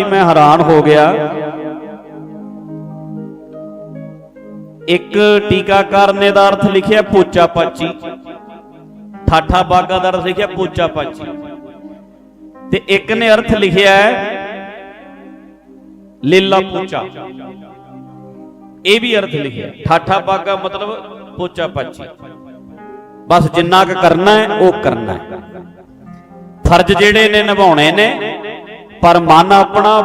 ਮੈਂ ਹੈਰਾਨ ਹੋ ਗਿਆ। ਇੱਕ ਟੀਕਾਕਾਰ ਨੇ ਦਾ ਅਰਥ ਲਿਖਿਆ ਪੋਚਾ ਪਾਚੀ। ਠਾਠਾ ਬਾਗਾ ਦਾ ਅਰਥ ਲਿਖਿਆ ਪੋਚਾ ਪਾਚੀ। ਤੇ ਇੱਕ ਨੇ ਅਰਥ ਲਿਖਿਆ ਹੈ ਪੋਚਾ। ਇਹ ਵੀ ਅਰਥ ਲਿਖਿਆ। ਠਾਠਾ ਬਾਗਾ ਮਤਲਬ ਪੋਚਾ ਪਾਚੀ। ਬਸ ਜਿੰਨਾ ਕੁ ਕਰਨਾ ਹੈ, ਉਹ ਕਰਨਾ ਹੈ। ਫਰਜ਼ ਜਿਹੜੇ ਨੇ ਨਿਭਾਉਣੇ ਨੇ। ਪਰ ਮਨ ਆਪਣਾ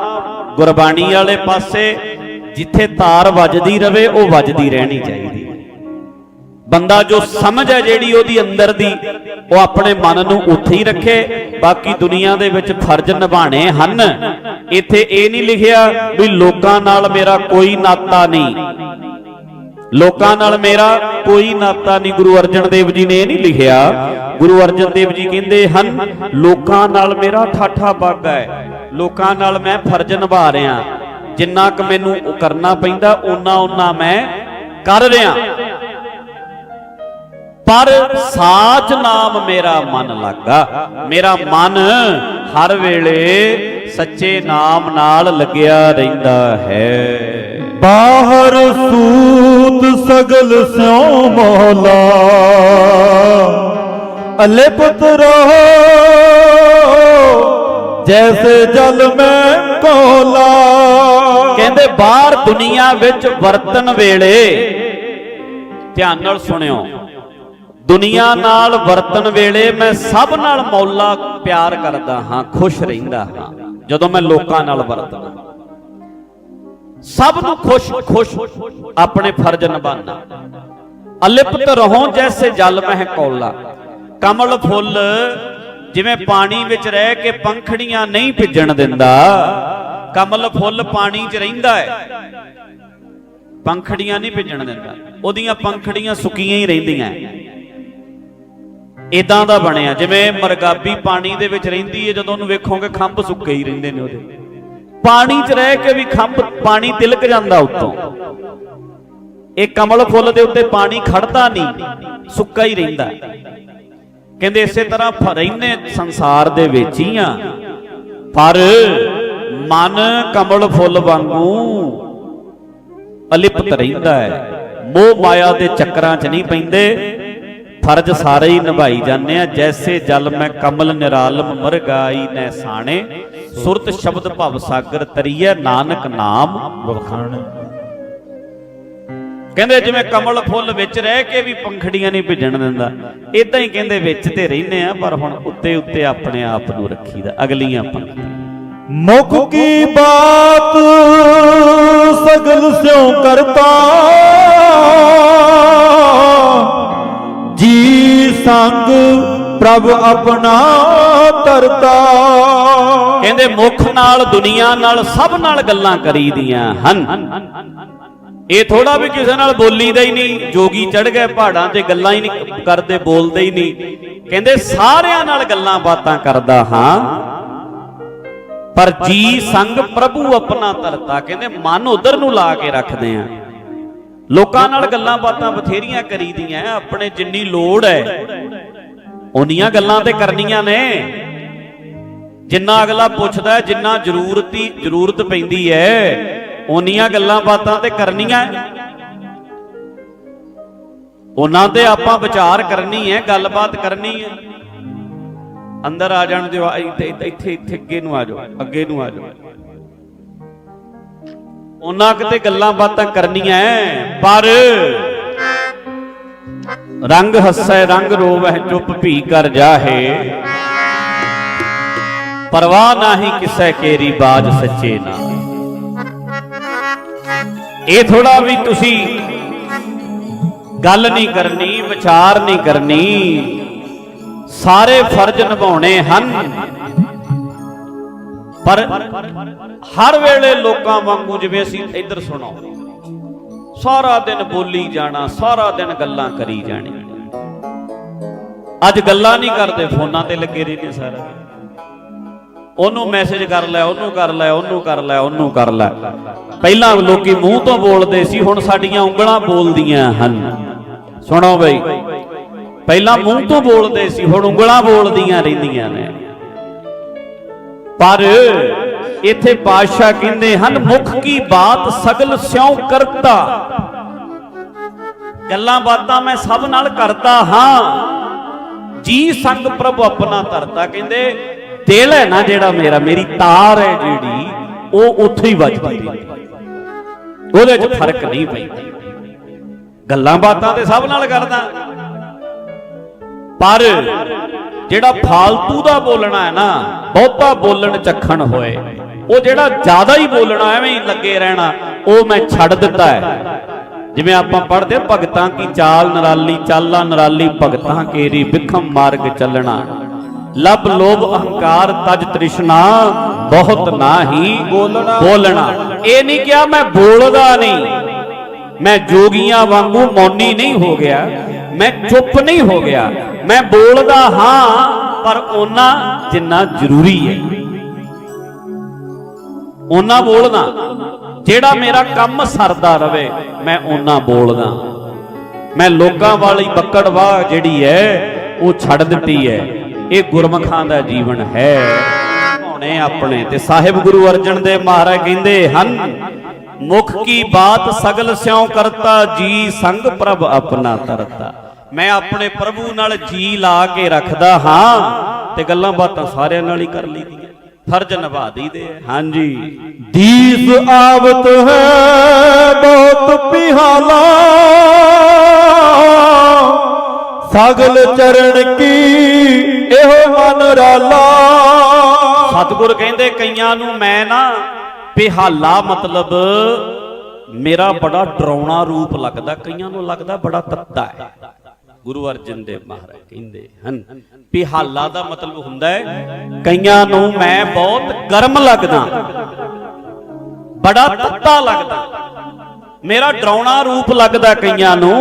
ਗੁਰਬਾਣੀ ਵਾਲੇ ਪਾਸੇ, ਜਿੱਥੇ ਤਾਰ ਵੱਜਦੀ ਰਵੇ, ਉਹ ਵੱਜਦੀ ਰਹਿਣੀ ਚਾਹੀਦੀ। ਬੰਦਾ ਜੋ ਸਮਝ ਹੈ ਜਿਹੜੀ ਉਹਦੀ ਅੰਦਰ ਦੀ, ਉਹ ਆਪਣੇ ਮਨ ਨੂੰ ਉੱਥੇ ਹੀ ਰੱਖੇ। ਬਾਕੀ ਦੁਨੀਆ ਦੇ ਵਿੱਚ ਫਰਜ਼ ਨਿਭਾਣੇ ਹਨ। ਇੱਥੇ ਇਹ ਨਹੀਂ ਲਿਖਿਆ ਵੀ ਲੋਕਾਂ ਨਾਲ ਮੇਰਾ ਕੋਈ ਨਾਤਾ ਨਹੀਂ। ਲੋਕਾਂ ਨਾਲ ਮੇਰਾ ਕੋਈ ਨਾਤਾ ਨਹੀਂ। ਗੁਰੂ ਅਰਜਨ ਦੇਵ ਜੀ ਨੇ ਇਹ ਨਹੀਂ ਲਿਖਿਆ। ਗੁਰੂ ਅਰਜਨ ਦੇਵ ਜੀ ਕਹਿੰਦੇ ਹਨ, ਲੋਕਾਂ ਨਾਲ ਮੇਰਾ ਠਾਠਾ ਬਾਗਾ ਹੈ। ਲੋਕਾਂ ਨਾਲ ਮੈਂ ਫਰਜ਼ ਨਿਭਾ ਰਿਹਾ। ਜਿੰਨਾ ਕੁ ਮੈਨੂੰ ਕਰਨਾ ਪੈਂਦਾ, ਓਨਾ ਓਨਾ ਮੈਂ ਕਰ ਰਿਹਾ। ਪਰ ਸਾਚ ਨਾਮ ਮੇਰਾ ਮਨ ਲੱਗਾ। ਮੇਰਾ ਮਨ ਹਰ ਵੇਲੇ ਸੱਚੇ ਨਾਮ ਨਾਲ ਲੱਗਿਆ ਰਹਿੰਦਾ ਹੈ। ਬਾਹਰ ਸੂਤ ਸਗਲ ਸਿਉ ਮੋਹਲਾ ਅਲਿਪਤ ਰਹੋ। ਜੈਸੇ ਜਲ ਮੈਂ ਕੋਲਾ ਕਹਿੰਦੇ, ਬਾਹਰ ਦੁਨੀਆ ਵਿੱਚ ਵਰਤਨ ਵੇਲੇ ਧਿਆਨ ਨਾਲ ਸੁਣਿਓ। ਦੁਨੀਆ ਨਾਲ ਵਰਤਨ ਵੇਲੇ ਮੈਂ ਸਭ ਨਾਲ ਮੌਲਾ ਪਿਆਰ ਕਰਦਾ ਹਾਂ, ਖੁਸ਼ ਰਹਿੰਦਾ ਹਾਂ, ਜਦੋਂ ਮੈਂ ਲੋਕਾਂ ਨਾਲ ਵਰਤਦਾ। ਸਭ ਨੂੰ ਖੁਸ਼ ਖੁਸ਼ ਆਪਣੇ ਫਰਜ਼ ਨਿਭਾਉਣਾ ਅਲਿਪਤ ਰਹੋ ਜੈਸੇ ਜਲ ਮਹਿ ਕੌਲਾ। ਕਮਲ ਫੁੱਲ ਜਿਵੇਂ ਪਾਣੀ ਵਿੱਚ ਰਹਿ ਕੇ ਪੰਖੜੀਆਂ ਨਹੀਂ ਭਿੱਜਣ ਦਿੰਦਾ, ਕਮਲ ਫੁੱਲ ਪਾਣੀ 'ਚ ਰਹਿੰਦਾ ਹੈ। ਪੰਖੜੀਆਂ ਨਹੀਂ ਭਿੱਜਣ ਦਿੰਦਾ। ਉਹਦੀਆਂ ਪੰਖੜੀਆਂ ਸੁੱਕੀਆਂ ਹੀ ਰਹਿੰਦੀਆਂ ਇਦਾਂ ਦਾ ਬਣਿਆ। ਜਿਵੇਂ ਮਰਗਾਬੀ ਪਾਣੀ ਦੇ ਵਿੱਚ ਰਹਿੰਦੀ ਹੈ, ਜਦੋਂ ਉਹਨੂੰ ਵੇਖੋਗੇ ਖੰਭ ਸੁੱਕੇ ਹੀ ਰਹਿੰਦੇ ਨੇ ਉਹਦੇ। ਪਾਣੀ 'ਚ ਰਹਿ ਕੇ ਵੀ ਖੰਭ, ਪਾਣੀ ਤਿਲਕ ਜਾਂਦਾ ਉੱਤੋਂ। ਇਹ ਕਮਲ ਫੁੱਲ ਦੇ ਉੱਤੇ ਪਾਣੀ ਖੜਦਾ ਨਹੀਂ, ਸੁੱਕਾ ਹੀ ਰਹਿੰਦਾ। ਕਹਿੰਦੇ ਇਸੇ ਤਰ੍ਹਾਂ ਫ- ਸੰਸਾਰ ਦੇ ਵਿੱਚ ਹੀ ਆ। ਪਰ ਮਨ ਕਮਲ ਫੁੱਲ ਵਾਂਗੂ ਅਲਿਪਤ ਰਹਿੰਦਾ ਹੈ। ਮੋਹ ਮਾਇਆ ਦੇ ਚੱਕਰਾਂ 'ਚ ਨਹੀਂ ਪੈਂਦੇ। ਫਰਜ਼ ਸਾਰੇ ਹੀ ਨਿਭਾਈ ਜਾਂਦੇ ਆ। ਜੈਸੇ ਜਲ ਮੈਂ ਕਮਲ ਨਿਰਾਲਮ ਮਰਗਾਈ ਨੈ ਸਾਣੇ। ਸੁਰਤ ਸ਼ਬਦ ਭਵ ਸਾਗਰ ਤਰੀਏ ਨਾਨਕ ਨਾਮ ਵਖਾਣ। ਕਹਿੰਦੇ ਜਿਵੇਂ ਕਮਲ ਫੁੱਲ ਵਿੱਚ ਰਹਿ ਕੇ ਵੀ ਪੰਖੜੀਆਂ ਨਹੀਂ ਭਿੱਜਣ ਦਿੰਦਾ ਇਦਾਂ ਹੀ ਕਹਿੰਦੇ ਵਿੱਚ ਤੇ ਰਹਿੰਦੇ ਆ ਪਰ ਹੁਣ ਉੱਤੇ ਉੱਤੇ ਆਪਣੇ ਆਪ ਨੂੰ ਰੱਖੀਦਾ ਅਗਲੀਆਂ ਪੰਕਤੀਆਂ ਮੁਖ ਕੀ ਬਾਤ ਸਗਲ ਸਿਉ ਕਰਤਾ? ਜੀ ਸੰਗ ਪ੍ਰਭ ਆਪਣਾ ਤਰਤਾ ਕਹਿੰਦੇ ਮੁਖ ਨਾਲ ਦੁਨੀਆ ਨਾਲ ਸਭ ਨਾਲ ਗੱਲਾਂ ਕਰੀਦੀਆਂ ਹਨ। ਇਹ ਥੋੜਾ ਵੀ ਕਿਸੇ ਨਾਲ ਬੋਲੀਦਾ ਹੀ ਨਹੀਂ, ਜੋਗੀ ਚੜ ਗਏ ਪਹਾੜਾਂ ਤੇ ਗੱਲਾਂ ਹੀ ਨਹੀਂ ਕਰਦੇ, ਬੋਲਦੇ ਹੀ ਨਹੀਂ। ਕਹਿੰਦੇ ਸਾਰਿਆਂ ਨਾਲ ਗੱਲਾਂ ਬਾਤਾਂ ਕਰਦਾ ਹਾਂ। ਪਰ ਜੀ ਸੰਗ ਪ੍ਰਭੂ ਆਪਣਾ ਧਰਤਾ, ਕਹਿੰਦੇ ਮਨ ਉਧਰ ਨੂੰ ਲਾ ਕੇ ਰੱਖਦੇ ਆ। ਲੋਕਾਂ ਨਾਲ ਗੱਲਾਂ ਬਾਤਾਂ ਬਥੇਰੀਆਂ ਕਰੀਦੀਆਂ, ਆਪਣੇ ਜਿੰਨੀ ਲੋੜ ਹੈ ਉਨੀਆਂ ਗੱਲਾਂ ਤੇ ਕਰਨੀਆਂ ਨੇ। ਜਿੰਨਾ ਅਗਲਾ ਪੁੱਛਦਾ, ਜਿੰਨਾ ਜ਼ਰੂਰਤੀ, ਜ਼ਰੂਰਤ ਪੈਂਦੀ ਹੈ ਉਹਨੀਆਂ ਗੱਲਾਂ ਬਾਤਾਂ ਤੇ ਕਰਨੀਆਂ। ਉਹਨਾਂ ਤੇ ਆਪਾਂ ਵਿਚਾਰ ਕਰਨੀ ਹੈ, ਗੱਲਬਾਤ ਕਰਨੀ ਹੈ। ਅੰਦਰ ਆ ਜਾਣ ਦਿਓ ਆ ਇੱਥੇ ਇੱਥੇ ਇੱਥੇ ਅੱਗੇ ਨੂੰ ਆ ਜਾਓ, ਅੱਗੇ ਨੂੰ ਆ ਜਾਓ। ਉਹਨਾਂ ਕਿਤੇ ਗੱਲਾਂ ਬਾਤਾਂ ਕਰਨੀਆਂ ਪਰ ਰੰਗ ਹੱਸੈ, ਰੰਗ ਰੋਵਹਿ ਚੁੱਪ ਭੀ ਕਰ ਜਾਹੇ। ਪਰਵਾਹ ਨਾਹੀ ਕਿਸੈ ਕੇਰੀ ਬਾਜ ਸੱਚੇ ਨਾ। ਇਹ ਥੋੜਾ ਵੀ ਤੁਸੀਂ ਗੱਲ ਨਹੀਂ ਕਰਨੀ, ਵਿਚਾਰ ਨਹੀਂ ਕਰਨੀ। ਸਾਰੇ ਫਰਜ਼ ਨਿਭਾਉਣੇ ਹਨ। ਪਰ ਹਰ ਵੇਲੇ ਲੋਕਾਂ ਵਾਂਗੂ ਜਿਵੇਂ ਅਸੀਂ ਇੱਧਰ ਸੁਣੋ, ਸਾਰਾ ਦਿਨ ਬੋਲੀ ਜਾਣਾ, ਸਾਰਾ ਦਿਨ ਗੱਲਾਂ ਕਰੀ ਜਾਣੀ ਅੱਜ ਗੱਲਾਂ ਨਹੀਂ ਕਰਦੇ, ਫੋਨਾਂ ਤੇ ਲੱਗੇ ਰਹਿੰਦੇ ਸਾਰਾ ਉਹਨੂੰ ਮੈਸੇਜ ਕਰ ਲੈ, ਉਹਨੂੰ ਕਰ ਲੈ, ਉਹਨੂੰ ਕਰ ਲੈ, ਉਹਨੂੰ ਕਰ ਲੈ। ਪਹਿਲਾਂ ਲੋਕੀ ਮੂੰਹ ਤੋਂ ਬੋਲਦੇ ਸੀ, ਹੁਣ ਸਾਡੀਆਂ ਉਂਗਲਾਂ ਬੋਲਦੀਆਂ ਹਨ। ਸੁਣੋ ਬਈ, ਪਹਿਲਾਂ ਮੂੰਹ ਤੋਂ ਬੋਲਦੇ ਸੀ, ਹੁਣ ਉਂਗਲਾਂ ਬੋਲਦੀਆਂ ਰਹਿੰਦੀਆਂ ਨੇ। ਪਰ ਇੱਥੇ ਪਾਤਸ਼ਾਹ ਕਹਿੰਦੇ ਹਨ, ਮੁਖ ਕੀ ਬਾਤ ਸਗਲ ਸਿਉ ਕਰਤਾ। ਗੱਲਾਂ ਬਾਤਾਂ ਮੈਂ ਸਭ ਨਾਲ ਕਰਦਾ ਹਾਂ। ਜੀ ਸੰਗ ਪ੍ਰਭ ਆਪਣਾ ਧਰਤਾ, ਕਹਿੰਦੇ ਦਿਲ ਹੈ ਨਾ ਜਿਹੜਾ ਮੇਰਾ ਮੇਰੀ ਤਾਰ ਹੈ ਜਿਹੜੀ ਉਹ ਉੱਥੇ ਹੀ ਵੱਜਦੀ ਰਹਿੰਦੀ ਉਹਦੇ 'ਚ ਫ਼ਰਕ ਨਹੀਂ ਪੈਂਦਾ। ਗੱਲਾਂ ਬਾਤਾਂ ਤੇ ਸਭ ਨਾਲ ਕਰਦਾ। ਪਰ ਜਿਹੜਾ ਫਾਲਤੂ ਦਾ ਬੋਲਣਾ ਹੈ ਨਾ ਬਹੁਤਾ ਬੋਲਣ ਚੱਖਣ ਹੋਏ ਉਹ ਜਿਹੜਾ ਜ਼ਿਆਦਾ ਹੀ ਬੋਲਣਾ ਐਵੇਂ ਹੀ ਲੱਗੇ ਰਹਿਣਾ ਉਹ ਮੈਂ ਛੱਡ ਦਿੱਤਾ ਹੈ। ਜਿਵੇਂ ਆਪਾਂ ਪੜ੍ਹਦੇ ਹਾਂ, ਭਗਤਾਂ ਕੀ ਚਾਲ ਨਰਾਲੀ ਚਾਲਾ ਨਰਾਲੀ ਭਗਤਾਂ ਕੇਰੀ ਵਿਖਮ ਮਾਰਗ ਚੱਲਣਾ। ਲਬ ਲੋਭ ਅਹੰਕਾਰ ਤਜ ਤ੍ਰਿਸ਼ਨਾ ਬਹੁਤ ਨਾਹੀ ਬੋਲਣਾ। ਬੋਲਣਾ। ਇਹ ਨਹੀਂ ਕਿਹਾ ਮੈਂ ਬੋਲਦਾ ਨਹੀਂ। ਮੈਂ ਜੋਗੀਆਂ ਵਾਂਗੂ ਮੌਨੀ ਨਹੀਂ ਹੋ ਗਿਆ। ਮੈਂ ਚੁੱਪ ਨਹੀਂ ਹੋ ਗਿਆ। ਮੈਂ ਬੋਲਦਾ ਹਾਂ ਪਰ ਉਹਨਾਂ ਜਿੰਨਾ ਜ਼ਰੂਰੀ ਹੈ। ਉਹਨਾਂ ਬੋਲਦਾ ਜਿਹੜਾ ਮੇਰਾ ਕੰਮ ਸਰਦਾ ਰਵੇ ਮੈਂ ਉਹਨਾਂ ਬੋਲਦਾ। ਮੈਂ ਲੋਕਾਂ ਵਾਲੀ ਬੱਕੜਵਾਹ ਜਿਹੜੀ ਹੈ ਉਹ ਛੱਡ ਦਿੱਤੀ ਹੈ। ਇਹ ਗੁਰਮਖਾਂ ਦਾ ਜੀਵਨ ਹੈ। ਹੋਣੇ ਆਪਣੇ ਤੇ ਸਾਹਿਬ ਗੁਰੂ ਅਰਜਨ ਦੇਵ ਮਹਾਰਾਜ ਕਹਿੰਦੇ ਹਨ ਮੁਖ ਕੀ ਬਾਤ ਸਗਲ ਸਿਉ ਕਰਤਾ ਜੀ ਸੰਗ ਪ੍ਰਭ ਆਪਣਾ ਤਰਤਾ। ਮੈਂ ਆਪਣੇ ਪ੍ਰਭੂ ਨਾਲ ਜੀ ਲਾ ਕੇ ਰੱਖਦਾ ਹਾਂ ਤੇ ਗੱਲਾਂ ਬਾਤਾਂ ਸਾਰਿਆਂ ਨਾਲ ਹੀ ਕਰ ਲਈਦੀਆਂ। ਫਰਜ਼ ਨਿਭਾ ਦਈਦੇ। ਹਾਂਜੀ। ਦੀਸ ਆਵਤ ਹੈ ਬਹੁਤ ਪਿਹਾਲਾ ਸਗਲ ਚਰਨ ਕੀ, ਇਹੋ ਮਨ ਰਾਲਾ। ਸਤਿਗੁਰ ਕਹਿੰਦੇ, ਕਈਆਂ ਨੂੰ ਮੈਂ ਨਾ ਪਿਹਾਲਾ ਮਤਲਬ ਮੇਰਾ ਬੜਾ ਡਰਾਉਣਾ ਰੂਪ ਲੱਗਦਾ, ਕਈਆਂ ਨੂੰ ਲੱਗਦਾ ਬੜਾ ਤੱਤਾ ਹੈ। ਗੁਰੂ ਅਰਜਨ ਦੇਵ ਮਹਾਰਾਜ ਕਹਿੰਦੇ ਹਨ, ਪਿਹਾਲਾ ਦਾ ਮਤਲਬ ਹੁੰਦਾ ਹੈ, ਕਈਆਂ ਨੂੰ ਮੈਂ ਬਹੁਤ ਗਰਮ ਲੱਗਦਾ, ਬੜਾ ਤੱਤਾ ਲੱਗਦਾ। ਮੇਰਾ ਡਰਾਉਣਾ ਰੂਪ ਲੱਗਦਾ ਕਈਆਂ ਨੂੰ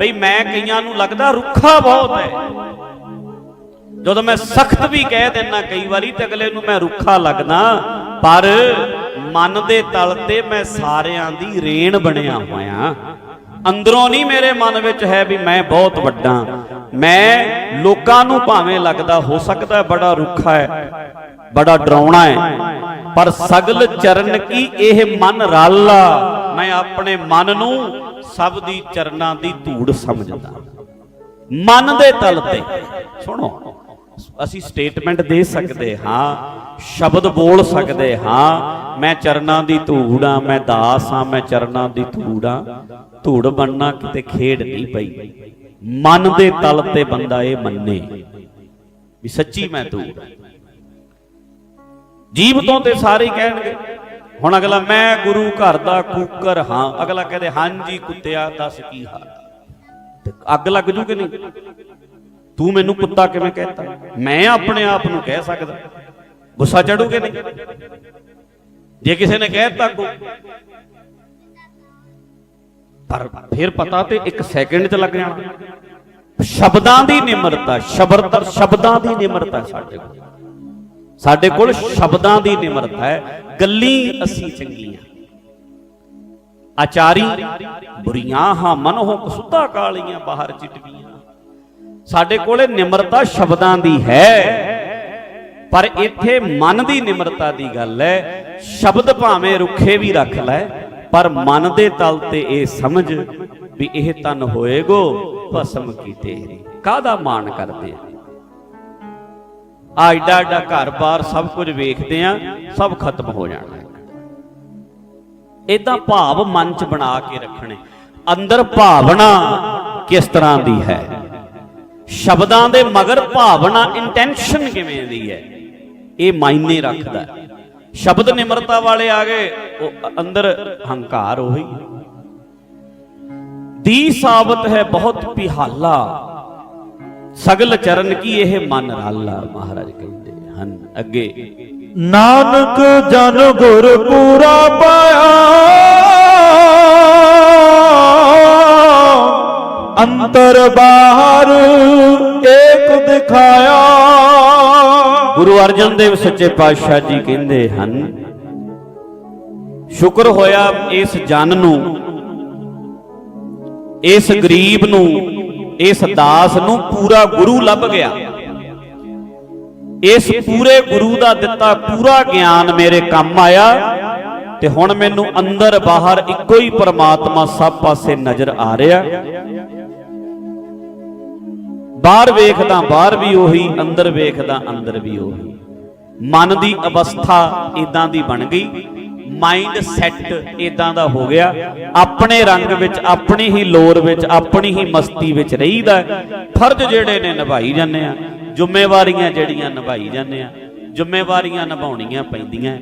ਬਈ ਮੈਂ ਕਈਆਂ ਨੂੰ ਲੱਗਦਾ ਰੁੱਖਾ ਬਹੁਤ ਹੈ। ਜਦੋਂ ਮੈਂ ਸਖਤ ਵੀ ਕਹਿ ਦਿੰਨਾ ਕਈ ਵਾਰੀ ਤੇ ਅਗਲੇ ਨੂੰ ਮੈਂ ਰੁੱਖਾ ਲੱਗਦਾ, ਪਰ ਮਨ ਦੇ ਤਲ ਤੇ ਮੈਂ ਸਾਰਿਆਂ ਦੀ ਰੇਣ ਬਣਿਆ ਹੋਇਆ। ਅੰਦਰੋਂ ਨਹੀਂ ਮੇਰੇ ਮਨ ਵਿੱਚ ਹੈ ਵੀ ਮੈਂ ਬਹੁਤ ਵੱਡਾ। ਮੈਂ ਲੋਕਾਂ ਨੂੰ ਭਾਵੇਂ ਲੱਗਦਾ ਹੋ ਸਕਦਾ ਬੜਾ ਰੁੱਖਾ ਹੈ, ਬੜਾ ਡਰਾਉਣਾ ਹੈ, ਪਰ ਸਗਲ ਚਰਨ ਕੀ ਇਹ ਮਨ ਰਾਲਾ? ਮੈਂ ਆਪਣੇ ਮਨ ਨੂੰ ਸਭ ਦੀ ਚਰਨਾਂ ਦੀ ਧੂੜ ਸਮਝਦਾ। ਮਨ ਦੇ ਤਲ ਤੇ। ਸੁਣੋ, ਅਸੀਂ ਸਟੇਟਮੈਂਟ ਦੇ ਸਕਦੇ ਹਾਂ, ਸ਼ਬਦ ਬੋਲ ਸਕਦੇ ਹਾਂ, ਮੈਂ ਚਰਨਾਂ ਦੀ ਧੂੜ ਆ, ਮੈਂ ਦਾਸ ਹਾਂ ਮੈਂ ਚਰਨਾਂ ਦੀ ਧੂੜ ਆ। ਧੂੜ ਬਣਨਾ ਕਿਤੇ ਖੇਡ ਨਹੀਂ ਪਈ। ਮਨ ਦੇ ਤਲ ਤੇ ਬੰਦਾ ਇਹ ਮੰਨੇ ਵੀ ਸੱਚੀ ਮੈਂ ਧੂੜ ਜੀਵ ਤੋਂ ਤੇ ਸਾਰੇ ਕਹਿਣਗੇ। ਹੁਣ ਅਗਲਾ, ਮੈਂ ਗੁਰੂ ਘਰ ਦਾ ਕੂਕਰ ਹਾਂ। ਅਗਲਾ ਕਹਦੇ, ਹਾਂਜੀ ਕੁੱਤਿਆ, ਦੱਸ ਕੀ ਹਾਲ? ਤੇ ਅੱਗ ਲੱਗ ਜੂ ਕਿ ਨਹੀਂ? ਤੂੰ ਮੈਨੂੰ ਕੁੱਤਾ ਕਿਵੇਂ ਕਹਿਤਾ? ਮੈਂ ਆਪਣੇ ਆਪ ਨੂੰ ਕਹਿ ਸਕਦਾ। ਗੁੱਸਾ ਚੜੂਗੇ ਨਹੀਂ? ਜੇ ਕਿਸੇ ਨੇ ਕਹਿਤਾ ਕੋ ਪਰ ਫਿਰ ਪਤਾ ਤੇ ਇੱਕ ਸੈਕਿੰਡ ਚ ਲੱਗ ਜਾਣਾ। ਸ਼ਬਦਾਂ ਦੀ ਨਿਮਰਤਾ ਸ਼ਬਦ ਸ਼ਬਦਾਂ ਦੀ ਨਿਮਰਤਾ ਸਾਡੇ ਕੋਲ। ਸਾਡੇ ਕੋਲ ਸ਼ਬਦਾਂ ਦੀ ਨਿਮਰਤਾ ਹੈ ਗੱਲੀ ਅਸੀਂ ਚੰਗੀਆਂ। ਆਚਾਰੀ ਬੁਰੀਆਂ ਹਾਂ ਮਨੋਂ ਕਸੁੱਤਾ ਕਾਲੀਆਂ ਬਾਹਰ ਚਿਟਵੀਆਂ। ਸਾਡੇ ਕੋਲੇ ਨਿਮਰਤਾ ਸ਼ਬਦਾਂ ਦੀ ਹੈ ਪਰ ਇੱਥੇ ਮਨ ਦੀ ਨਿਮਰਤਾ ਦੀ ਗੱਲ ਹੈ। ਸ਼ਬਦ ਭਾਵੇਂ ਰੁੱਖੇ ਵੀ ਰੱਖ ਲੈ ਪਰ ਮਨ ਦੇ ਤਲ ਤੇ ਇਹ ਸਮਝ ਵੀ ਇਹ ਤਨ ਹੋਏਗੋ ਭਸਮ ਕੀ ਤੇਰੀ। ਕਾਹਦਾ ਮਾਣ ਕਰਦੇ ਆ? ਆ ਏਡਾ ਏਡਾ ਘਰ-ਬਾਰ ਸਭ ਕੁਝ ਵੇਖਦੇ ਆ, ਸਭ ਖਤਮ ਹੋ ਜਾਣਾ। ਹੈ ਇਦਾਂ ਭਾਵ ਮਨ ਚ ਬਣਾ ਕੇ ਰੱਖਣੇ। ਅੰਦਰ ਭਾਵਨਾ ਕਿਸ ਤਰ੍ਹਾਂ ਦੀ ਹੈ? ਸ਼ਬਦਾਂ ਦੇ ਮਗਰ ਭਾਵਨਾ ਇੰਟੈਂਸ਼ਨ ਕਿਵੇਂ ਦੀ ਹੈ? ਇਹ ਮਾਇਨੇ ਰੱਖਦਾ ਸ਼ਬਦ ਨਿਮਰਤਾ ਵਾਲੇ ਆ ਗਏ, ਉਹ ਅੰਦਰ ਹੰਕਾਰ ਉਹੀ। ਦੀ ਸਾਬਤ ਹੈ ਬਹੁਤ ਪਿਹਾਲਾ। ਸਗਲ ਚਰਨ ਕੀ ਇਹ ਮਨ ਰਾਲਾ? ਮਹਾਰਾਜ ਕਹਿੰਦੇ ਹਨ ਅੱਗੇ। ਨਾਨਕ ਜਨ ਗੁਰ ਪੂਰਾ ਪਾਇਆ। ਅੰਤਰ ਬਾਹਰ ਏਕ ਦਿਖਾਇਆ। ਗੁਰੂ ਅਰਜਨ ਦੇਵ ਸੱਚੇ ਪਾਤਸ਼ਾਹ ਜੀ ਕਹਿੰਦੇ ਹਨ ਸ਼ੁਕਰ ਹੋਇਆ ਇਸ ਜਨ ਨੂੰ ਇਸ ਗਰੀਬ ਨੂੰ ਇਸ ਦਾਸ ਨੂੰ ਪੂਰਾ ਗੁਰੂ ਲੱਭ ਗਿਆ। ਇਸ ਪੂਰੇ ਗੁਰੂ ਦਾ ਦਿੱਤਾ ਪੂਰਾ ਗਿਆਨ ਮੇਰੇ ਕੰਮ ਆਇਆ ਤੇ ਹੁਣ ਮੈਨੂੰ ਅੰਦਰ ਬਾਹਰ ਇੱਕੋ ਹੀ ਪਰਮਾਤਮਾ ਸਭ ਪਾਸੇ ਨਜ਼ਰ ਆ ਰਿਹਾ। ਬਾਹਰ ਵੇਖਦਾ ਬਾਹਰ ਵੀ ਉਹੀ, ਅੰਦਰ ਵੇਖਦਾ ਅੰਦਰ ਵੀ ਉਹੀ। ਮਨ ਦੀ ਅਵਸਥਾ ਇਦਾਂ ਦੀ ਬਣ ਗਈ। ਮਾਈਂਡ ਸੈੱਟ ਇਦਾਂ ਦਾ ਹੋ ਗਿਆ। ਆਪਣੇ ਰੰਗ ਵਿੱਚ, ਆਪਣੀ ਹੀ ਲੋਰ ਵਿੱਚ, ਆਪਣੀ ਹੀ ਮਸਤੀ ਵਿੱਚ ਰਹੀਦਾ ਫਰਜ਼ ਜਿਹੜੇ ਨੇ ਨਿਭਾਈ ਜਾਂਦੇ ਆ। ਜ਼ਿੰਮੇਵਾਰੀਆਂ ਜਿਹੜੀਆਂ ਨਿਭਾਈ ਜਾਂਦੇ ਆ। ਜ਼ਿੰਮੇਵਾਰੀਆਂ ਨਿਭਾਉਣੀਆਂ ਪੈਂਦੀਆਂ।